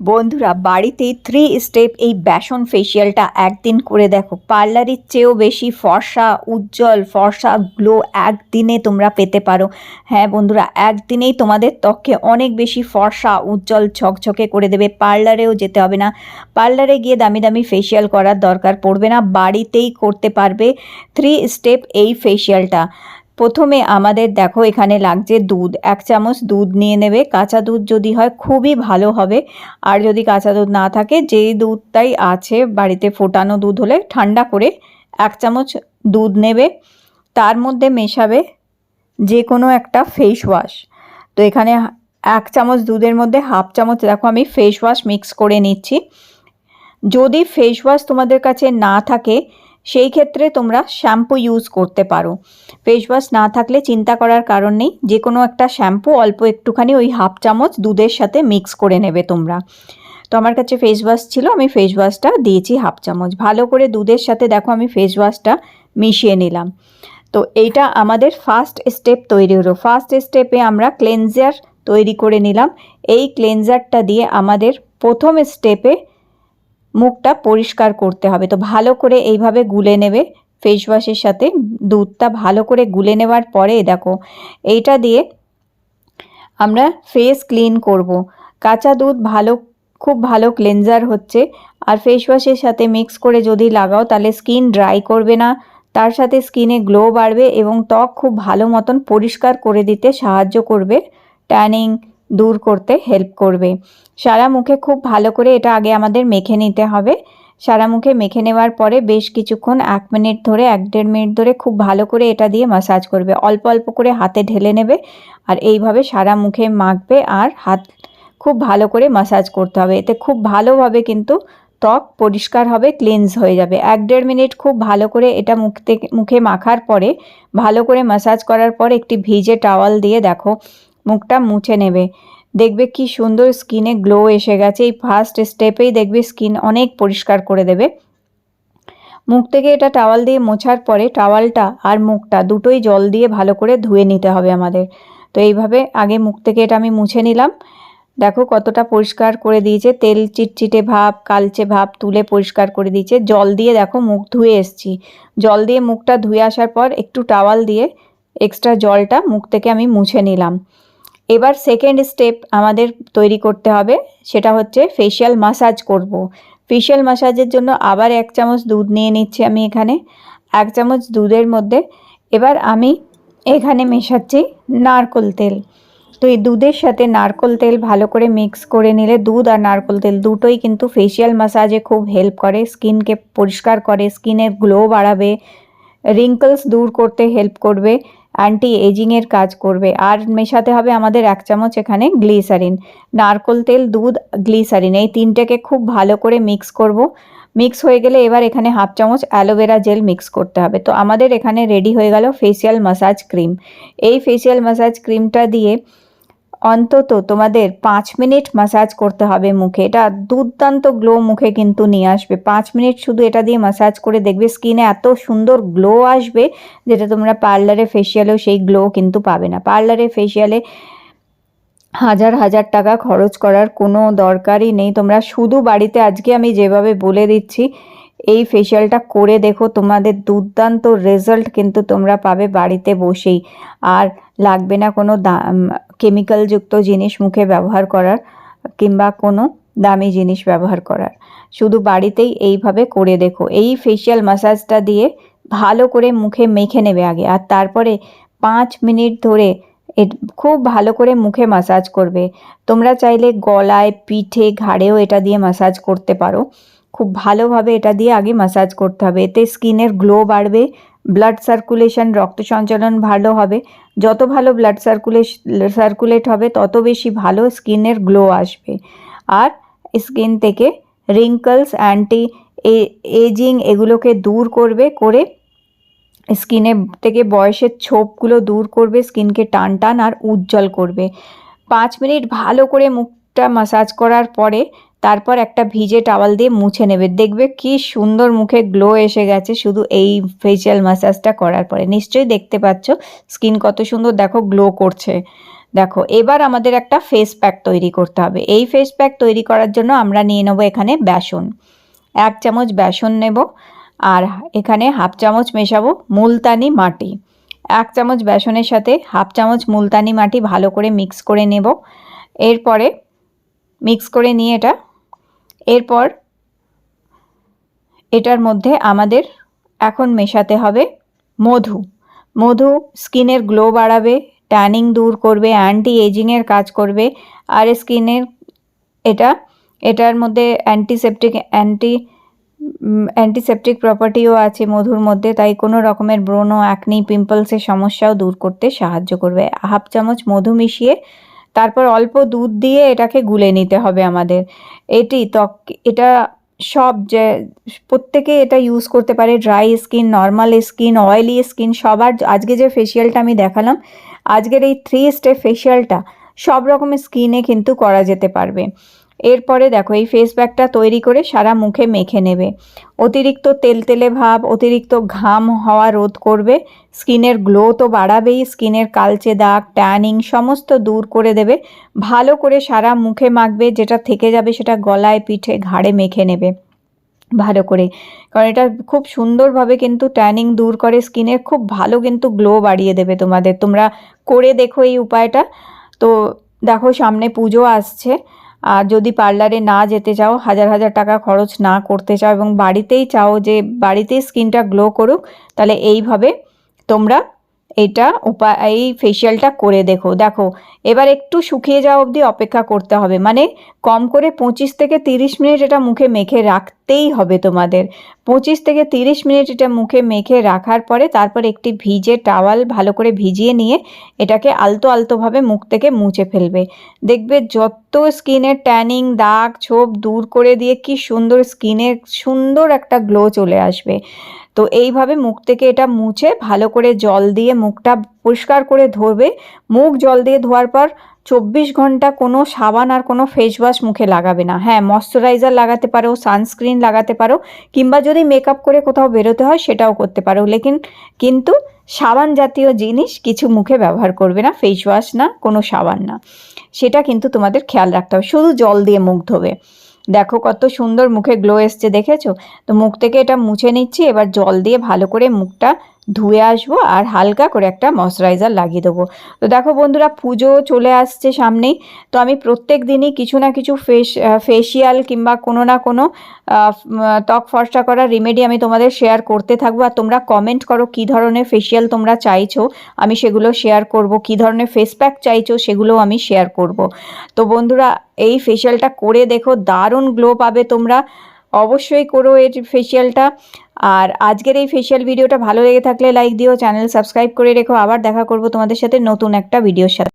বন্ধুরা বাড়িতে three step এই বেসন ফেসিয়ালটা একদিন করে দেখো। পার্লারের চেয়েও বেশি ফর্সা, উজ্জ্বল, ফর্সা গ্লো একদিনে তোমরা পেতে পারো। হ্যাঁ বন্ধুরা, একদিনেই তোমাদের ত্বককে অনেক বেশি ফর্সা, উজ্জ্বল, ঝকঝকে করে দেবে। পার্লারেও যেতে হবে না। পার্লারে গিয়ে দামি দামি ফেসিয়াল করার দরকার পড়বে না। বাড়িতেই করতে পারবে থ্রি স্টেপ এই ফেসিয়ালটা প্রথমে আমাদের দেখো এখানে লাগছে দুধ। এক চামচ দুধ নিয়ে নেবে। কাঁচা দুধ যদি হয় খুবই ভালো হবে। আর যদি কাঁচা দুধ না থাকে, যেই দুধটাই আছে বাড়িতে ফোটানো দুধ হলে ঠান্ডা করে এক চামচ দুধ নেবে। তার মধ্যে মেশাবে যে কোনো একটা ফেস ওয়াশ তো এখানে এক চামচ দুধের মধ্যে হাফ চামচ দেখো আমি ফেস ওয়াশ মিক্স করে নিচ্ছি। যদি ফেস ওয়াশ তোমাদের কাছে না থাকে সেই ক্ষেত্রে তোমরা শ্যাম্পু ইউজ করতে পারো। ফেস ওয়াশ না থাকলে চিন্তা করার কারণ নেই যে কোনো একটা শ্যাম্পু অল্প একটুখানি ওই হাফ চামচ দুধের সাথে মিক্স করে নেবে তোমরা। তো আমার কাছে ফেস ওয়াশ ছিল, আমি ফেস ওয়াশটা দিয়েছি হাফ চামচ। ভালো করে দুধের সাথে দেখো আমি ফেস ওয়াশটা মিশিয়ে নিলাম। তো এইটা আমাদের ফার্স্ট স্টেপ তৈরি হলো। ফার্স্ট স্টেপে আমরা ক্লেনজার তৈরি করে নিলাম। এই ক্লেনজারটা দিয়ে আমাদের প্রথম স্টেপে মুখটা পরিষ্কার করতে হবে। তো ভালো করে এইভাবে গুলে নেবে। ফেস ওয়াশের সাথে দুধটা ভালো করে গুলে নেওয়ার পরে দেখো, এইটা দিয়ে আমরা ফেস ক্লিন করব। কাঁচা দুধ ভালো, খুব ভালো ক্লেনজার হচ্ছে। আর ফেস ওয়াশের সাথে মিক্স করে যদি লাগাও, তাহলে স্কিন ড্রাই করবে না। তার সাথে স্কিনে গ্লো বাড়বে এবং ত্বক খুব ভালো মতন পরিষ্কার করে দিতে সাহায্য করবে। ট্যানিং দূর করতে হেল্প করবে। সারা মুখে খুব ভালো করে এটা আগে আমাদের মেখে নিতে হবে। সারা মুখে মেখে নেওয়ার পরে বেশ কিছুক্ষণ এক মিনিট ধরে, এক দেড় মিনিট ধরে খুব ভালো করে এটা দিয়ে মাসাজ করবে। অল্প অল্প করে হাতে ঢেলে নেবে আর এইভাবে সারা মুখে মাখবে আর হাত খুব ভালো করে মাসাজ করতে হবে। এতে খুব ভালোভাবে কিন্তু ত্বক পরিষ্কার হবে ক্লিনজ হয়ে যাবে। এক দেড় মিনিট খুব ভালো করে এটা মুখ থেকে, মুখে মাখার পরে, ভালো করে মাসাজ করার পর একটি ভিজে টাওয়াল দিয়ে দেখো মুখটা মুছে নেবে। দেখবে কি সুন্দর স্কিনে গ্লো এসে গেছে। এই ফার্স্ট স্টেপেই দেখবে স্কিন অনেক পরিষ্কার করে দেবে। মুখ থেকে এটা টাওয়াল দিয়ে মোছার পরে টাওয়ালটা আর মুখটা দুটোই জল দিয়ে ভালো করে ধুয়ে নিতে হবে আমাদের। তো এইভাবে আগে মুখ থেকে এটা আমি মুছে নিলাম। দেখো কতটা পরিষ্কার করে দিয়েছে। তেল চিটচিটে ভাব, কালচে ভাব তুলে পরিষ্কার করে দিয়েছে। জল দিয়ে দেখো মুখ ধুয়ে এসছি। জল দিয়ে মুখটা ধুয়ে আসার পর একটু টাওয়াল দিয়ে এক্সট্রা জলটা মুখ থেকে আমি মুছে নিলাম। এবার সেকেন্ড স্টেপ আমাদের তৈরি করতে হবে, সেটা হচ্ছে ফেশিয়াল মাসাজ করব। ফেশিয়াল মাসাজের জন্য আবার এক চামচ দুধ নিয়ে নিচ্ছি আমি এখানে, এক চামচ দুধের মধ্যে। এবার আমি এখানে মেশাচ্ছি নারকোল তেল। তো এই দুধের সাথে নারকোল তেল ভালো করে মিক্স করে নিলে দুধ আর নারকোল তেল দুটোই কিন্তু ফেশিয়াল মাসাজে খুব হেল্প করে স্কিনকে পরিষ্কার করে স্কিনের গ্লো বাড়াবে রিঙ্কলস দূর করতে হেল্প করবে। অ্যান্টি এজিংয়ের কাজ করবে। আর মেশাতে হবে আমাদের এক চামচ এখানে গ্লিসারিন নারকোল তেল, দুধ গ্লিসারিন এই তিনটাকে খুব ভালো করে মিক্স করব। মিক্স হয়ে গেলে এবার এখানে হাফ চামচ অ্যালোভেরা জেল মিক্স করতে হবে। তো আমাদের এখানে রেডি হয়ে গেল ফেসিয়াল মাসাজ ক্রিম এই ফেসিয়াল মাসাজ ক্রিমটা দিয়ে অন্তত তোমাদের পাঁচ মিনিট মাসাজ করতে হবে মুখে। এটা দুর্দান্ত গ্লো মুখে কিন্তু নিয়ে আসবে। পাঁচ মিনিট শুধু এটা দিয়ে মাসাজ করে দেখবে স্কিনে এত সুন্দর গ্লো আসবে যেটা তোমরা পার্লারে ফেসিয়ালেও সেই গ্লো কিন্তু পাবে না। পার্লারে ফেসিয়ালে হাজার হাজার টাকা খরচ করার কোনো দরকারই নেই। তোমরা শুধু বাড়িতে, আজকে আমি যেভাবে বলে দিচ্ছি এই ফেসিয়ালটা করে দেখো, তোমাদের দুর্দান্ত রেজাল্ট কিন্তু তোমরা পাবে বাড়িতে বসেই। আর লাগবে না কোনো কেমিক্যালযুক্ত জিনিস মুখে ব্যবহার করার কিংবা কোনো দামি জিনিস ব্যবহার করার। শুধু বাড়িতেই এইভাবে করে দেখো। এই ফেশিয়াল মাসাজটা দিয়ে ভালো করে মুখে মেখে নেবে আগে, আর তারপরে পাঁচ মিনিট ধরে খুব ভালো করে মুখে মাসাজ করবে। তোমরা চাইলে গলায়, পিঠে, ঘাড়েও এটা দিয়ে মাসাজ করতে পারো। খুব ভালোভাবে এটা দিয়ে আগে মাসাজ করতে হবে। এতে স্কিনের গ্লো বাড়বে ব্লাড সার্কুলেশন রক্ত সঞ্চালন ভালো হবে। যত ভালো ব্লাড সার্কুলেশ সার্কুলেট হবে, তত বেশি ভালো স্কিনের গ্লো আসবে। আর স্কিন থেকে রিঙ্কলস অ্যান্টি এজিং এগুলোকে দূর করবে, করে স্কিনে থেকে বয়সের ছোপগুলো দূর করবে স্কিনকে টান টান আর উজ্জ্বল করবে। পাঁচ মিনিট ভালো করে মুখটা মাসাজ করার পরে তারপর একটা ভিজে টাওয়াল দিয়ে মুছে নেবে। দেখবে কি সুন্দর মুখে গ্লো এসে গেছে শুধু এই ফেসিয়াল ম্যাসাজটা করার পরে। নিশ্চয়ই দেখতে পাচ্ছ স্কিন কত সুন্দর, দেখো গ্লো করছে। দেখো, এবার আমাদের একটা ফেস প্যাক তৈরি করতে হবে। এই ফেস প্যাক তৈরি করার জন্য আমরা নিয়ে নেব এখানে বেসন। এক চামচ বেসন নেব আর এখানে হাফ চামচ মেশাবো মুলতানি মাটি। এক চামচ বেসনের সাথে হাফ চামচ মুলতানি মাটি ভালো করে মিক্স করে নেব। এরপরে মিক্স করে নিয়ে এটা এরপর এটার মধ্যে আমাদের এখন মেশাতে হবে মধু। মধু স্কিনের গ্লো বাড়াবে, ট্যানিং দূর করবে অ্যান্টি এজিংয়ের কাজ করবে, আর স্কিনের এটা, এটার মধ্যে অ্যান্টিসেপটিক অ্যান্টি অ্যান্টিসেপটিক প্রপার্টিও আছে মধুর মধ্যে, তাই কোনো রকমের ব্রণ অ্যাকনি পিম্পলসের সমস্যাও দূর করতে সাহায্য করবে। হাফ চামচ মধু মিশিয়ে তারপর অল্প দুধ দিয়ে এটাকে গুলে নিতে হবে আমাদের। এটি ত্বক, এটা সব যে, প্রত্যেকে এটা ইউজ করতে পারে dry skin normal skin oily skin সবার আজকে যে ফেসিয়ালটা আমি দেখালাম, আজকের এই থ্রি স্টেপ ফেসিয়ালটা সব রকমের স্কিনে কিন্তু করা যেতে পারবে। এরপরে দেখো, এই ফেস প্যাকটা তৈরি করে সারা মুখে মেখে নেবে। অতিরিক্ত তেলতেলে ভাব, অতিরিক্ত ঘাম হওয়া রোধ করবে। স্কিনের গ্লো তো বাড়াবেই, স্কিনের কালচে দাগ ট্যানিং সমস্ত দূর করে দেবে। ভালো করে সারা মুখে মাখবে, যেটা থেকে যাবে সেটা গলায়, পিঠে, ঘাড়ে মেখে নেবে। ভালো করে। কারণ এটা খুব সুন্দরভাবে কিন্তু ট্যানিং দূর করে স্কিনের, খুব ভালো কিন্তু গ্লো বাড়িয়ে দেবে তোমাদের। তোমরা করে দেখো এই উপায়টা। তো দেখো, সামনে পুজো আসছে। আর যদি পার্লারে না যেতে চাও, হাজার হাজার টাকা খরচ না করতে চাও এবং বাড়িতেই চাও যে বাড়িতেই স্কিনটা গ্লো করুক, তাহলে এইভাবে তোমরা এটা উপা, এই ফেসিয়ালটা করে দেখো। দেখো, এবার একটু শুকিয়ে যাওয়া অবধি অপেক্ষা করতে হবে। মানে কম করে পঁচিশ থেকে তিরিশ মিনিট এটা মুখে মেখে রাখতেই হবে তোমাদের। পঁচিশ থেকে তিরিশ মিনিট এটা মুখে মেখে রাখার পরে তারপর একটি ভিজে টাওয়াল ভালো করে ভিজিয়ে নিয়ে এটাকে আলতো আলতোভাবে মুখ থেকে মুছে ফেলবে। দেখবে যত স্কিনের ট্যানিং দাগ, ছোপ দূর করে দিয়ে কি সুন্দর স্কিনের সুন্দর একটা গ্লো চলে আসবে। তো এইভাবে মুখ থেকে এটা মুছে ভালো করে জল দিয়ে মুখটা পরিষ্কার করে ধরবে মুখ জল দিয়ে ধোয়ার পর চব্বিশ ঘণ্টা কোনো সাবান আর কোনো ফেস ওয়াশ মুখে লাগাবে না। হ্যাঁ ময়শ্চারাইজার লাগাতে পারো সানস্ক্রিন লাগাতে পারো, কিংবা যদি মেকআপ করে কোথাও বেরোতে হয় সেটাও করতে পারো। লেকিন কিন্তু সাবান জাতীয় জিনিস কিছু মুখে ব্যবহার করবে না ফেস ওয়াশ না, কোনো সাবান না। সেটা কিন্তু তোমাদের খেয়াল রাখতে হবে। শুধু জল দিয়ে মুখ ধোবে। দেখো কত সুন্দর মুখে গ্লো এসছে, দেখেছ? তো মুখ থেকে এটা মুছে নিচ্ছি, এবার জল দিয়ে ভালো করে মুখটা ধুয়ে আসব আর হালকা করে একটা ময়শ্চারাইজার লাগিয়ে দেবো। তো দেখো বন্ধুরা, পুজো চলে আসছে সামনেই। তো আমি প্রত্যেক দিনই কিছু না কিছু ফেস ফেসিয়াল কিংবা কোনো না কোনো ত্বক ফর্সা করার রেমেডি আমি তোমাদের শেয়ার করতে থাকব। আর তোমরা কমেন্ট করো কী ধরনের ফেসিয়াল তোমরা চাইছো, আমি সেগুলো শেয়ার করব। কী ধরনের ফেস প্যাক চাইছো, সেগুলোও আমি শেয়ার করব। তো বন্ধুরা, এই ফেসিয়ালটা করে দেখো, দারুণ গ্লো পাবে তোমরা। অবশ্যই করো এর ফেসিয়ালটা আর আজকের এই ফেসিয়াল ভিডিওটা ভালো লেগে থাকলে লাইক দিও চ্যানেল সাবস্ক্রাইব করে রেখো। আবার দেখা করব তোমাদের সাথে নতুন একটা ভিডিওর সাথে।